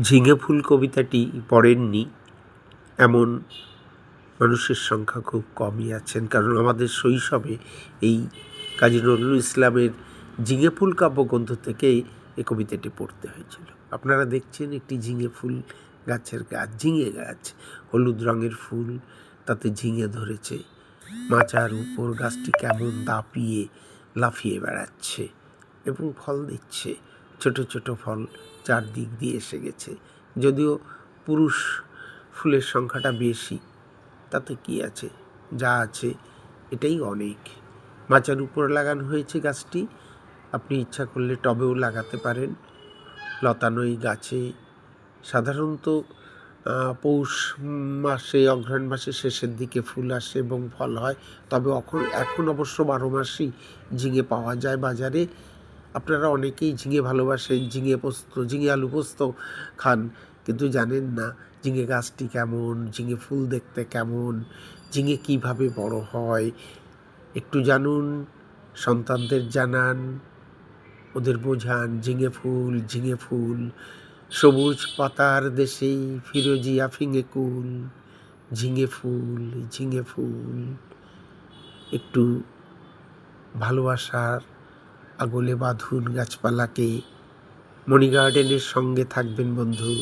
ঝিঙে ফুল কবিতাটি পড়েননি। এমন মানুষের সংখ্যা খুব কমই আছেন। কারণ আমাদের শৈশবে এই কাজী নজরুল ইসলামের ঝিঙে ফুল কাব্যগ্রন্থ থেকেই এই কবিতাটি পড়তে হয়েছিল। আপনারা দেখছেন একটি ঝিঙে ফুল গাছের গাছ, ঝিঙে গাছ, হলুদ রঙের ফুল, তাতে ঝিঙে ধরেছে। মাচার উপর গাছটি কেমন দাপিয়ে, লাফিয়ে বেড়াচ্ছে এবং ফল দিচ্ছে। ছোট ছোট ফল চারদিক দিয়ে এসে গেছে। যদিও পুরুষ ফুলের সংখ্যাটা বেশি, তাতে কি আছে? যা আছে, এটাই অনেক। মাচার উপর লাগানো হয়েছে গাছটি। আপনি ইচ্ছা করলে টবেও লাগাতে পারেন। লতানো এই গাছে সাধারণত পৌষ মাসে, অঘ্রাণ মাসের শেষের দিকে ফুল আসে এবং ফল হয়। তবে এখন এখন অবশ্য বারো মাসই ঝিঙে পাওয়া যায় বাজারে। আপনারা অনেকেই ঝিঙে ভালোবাসেন, ঝিঙে পোস্ত, ঝিঙে আলু পোস্ত খান, কিন্তু জানেন না ঝিঙে গাছটি কেমন, ঝিঙে ফুল দেখতে কেমন, ঝিঙে কীভাবে বড় হয়। একটু জানুন, সন্তানদের জানান, ওদের বোঝান, ঝিঙে ফুল ঝিঙে ফুল, সবুজ পাতার দেশেই ফিরোজিয়া ফিঙে কুল, ঝিঙে ফুল ঝিঙে ফুল। একটু ভালোবাসার আগলে বাঁধুন গাছপালাকে মণি গার্ডেনের সঙ্গে থাকবেন বন্ধু।